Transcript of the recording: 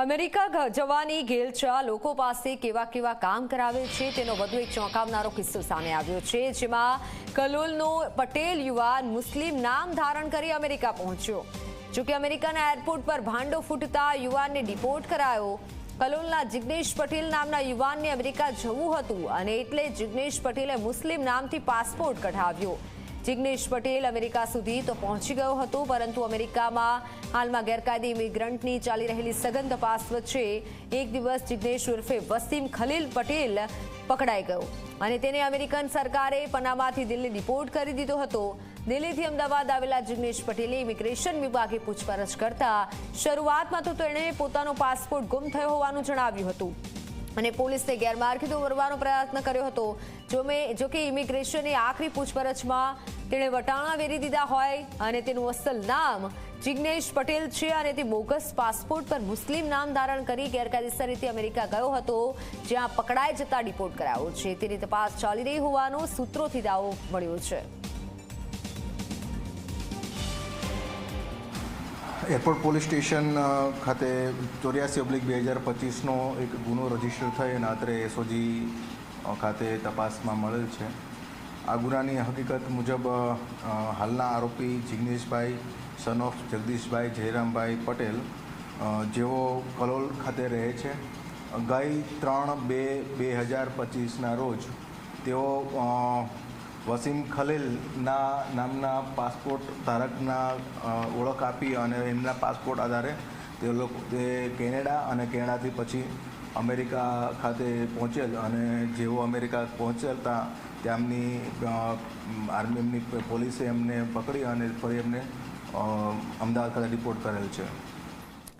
America જવાની ઘેલછા લોકો પાસે કેવા કેવા કામ કરાવે છે તેનો વધુ એક ચોંકાવનારો કિસ્સો સામે આવ્યો છે, જેમાં કલોલનો પટેલ યુવાન મુસ્લિમ નામ ધારણ કરી અમેરિકા પહોંચ્યો. જોકે અમેરિકાના એરપોર્ટ પર ભાંડો ફૂટતા યુવાનને ડિપોર્ટ કરાયો. કલોલના જિગ્નેશ પટેલ નામના યુવાનને અમેરિકા જવું હતું અને એટલે જિગ્નેશ પટેલે મુસ્લિમ નામથી પાસપોર્ટ કઢાવ્યો. જિગ્નેશ પટેલ અમેરિકા સુધી તો પહોંચી ગયો હતો, પરંતુ અમેરિકામાં હાલમાં ગેરકાયદે ઇમિગ્રન્ટની ચાલી રહેલી સઘન તપાસ વચ્ચે એક દિવસ જિગ્નેશ ઉર્ફે વસીમ ખલીલ પટેલ પકડાઈ ગયો અને તેને અમેરિકન સરકારે પનામાથી દિલ્હી ડિપોર્ટ કરી દીધો હતો. દિલ્હીથી અમદાવાદ આવેલા જિગ્નેશ પટેલે ઇમિગ્રેશન વિભાગે પૂછપરછ કરતા શરૂઆતમાં તો તેણે પોતાનો પાસપોર્ટ ગુમ થયો હોવાનું જણાવ્યું હતું અને પોલીસને ગેરમાર્ગે દોરવાનો પ્રયત્ન કર્યો હતો. જો મેં જો કે ઇમિગ્રેશને આખરી પૂછપરછમાં તેણે વટાણા વેરી દીધા હોય અને તેનું અસલ નામ જિગ્નેશ પટેલ છે અને તે બોગસ પાસપોર્ટ પર મુસ્લિમ નામ ધારણ કરી ગેરકાયદેસર રીતે અમેરિકા ગયો હતો, જ્યાં પકડાઈ જતા ડિપોર્ટ કરાયો છે. તેની તપાસ ચાલી રહી હોવાનો સૂત્રોથી દાવો મળ્યો છે. એરપોર્ટ પોલીસ સ્ટેશન ખાતે ચોર્યાસી ઓબ્લિક બે હજાર પચીસનો એક ગુનો રજિસ્ટર થઈ અને અત્રે એસઓજી ખાતે તપાસમાં મળેલ છે. આ હકીકત મુજબ હાલના આરોપી જિગ્નેશભાઈ સન ઓફ જગદીશભાઈ જયરામભાઈ પટેલ જેઓ કલોલ ખાતે રહે છે. ગઈ ત્રણ બે બે હજાર પચીસના રોજ તેઓ વસીમ ખલીલના નામના પાસપોર્ટ ધારકના ઓળખ આપી અને એમના પાસપોર્ટ આધારે તે લોકો, તે કેનેડા અને કેનેડાથી પછી અમેરિકા ખાતે પહોંચેલ અને જેઓ અમેરિકા પહોંચેલ તેમની ત્યાંની આર્મી એમની પોલીસે એમને પકડી અને ફરી એમને અમદાવાદ ખાતે રિપોર્ટ કરેલ છે.